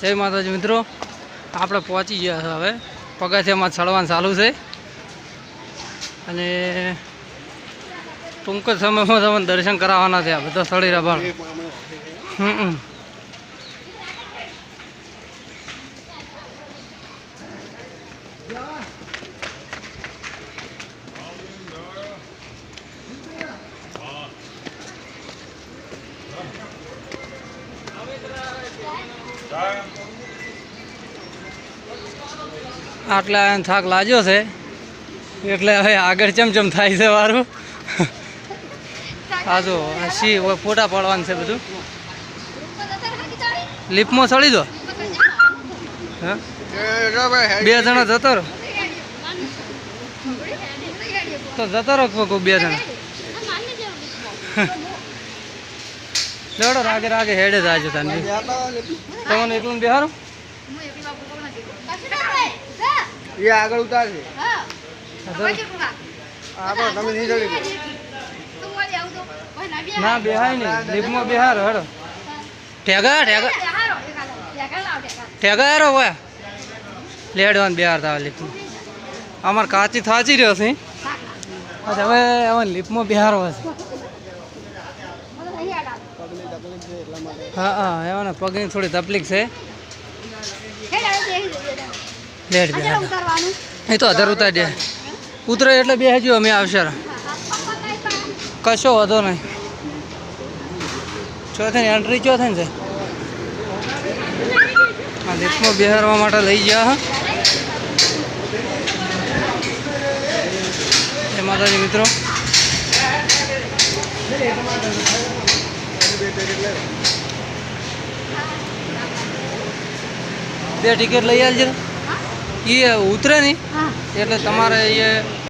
જય માતાજી મિત્રો. આપણે પહોંચી ગયા છે હવે. પગથિયામાં ચડવાનું ચાલુ છે. અને ટૂંક સમયમાં તમને દર્શન કરાવવાના છે આ બધા સળી રહ્યા હમ. આટલા થાક લાગ્યો છે. એટલે હવે આગળ ચમચમ થાય છે વારું. આ જો સી ફોટા પાડવાનું છે બધું. લિફ્ટમાં ચડી દો. હા? બે જણા જતો રહો તો જતો રહો કોઈ બે જણા? લેવડો રાગે રાગે હેડે જાજો તને તમને એકલું બિહારો એ આગળ ઉતારશે ના બેહાય નહીં. લિફ્ટમાં બિહારો હેડો. ઠેગા ઠેગા. ઠેગા હેરો હોય લેડવાન બિહાર થાય લિફ્ટમાં અમારે કાચી થાચી રહ્યો છે. હવે હવે લિફ્ટમાં બિહારો પગની છે એટલા હા હા એમાં પગની થોડી તકલીફ છે. લેટ એ તો અધર ઉતારી દે. ઉતરે એટલે બે હજુ અમે આવશે. કશો વાંધો નહીં. ચોથે એન્ટ્રી ચોથે ને છે? આ લિફ્ટમાં બેહારવા માટે લઈ ગયા, હે. માતાજી મિત્રો. બે ટિકિટ લઈ આવજો એ ઉતરે નહીં એટલે તમારે એ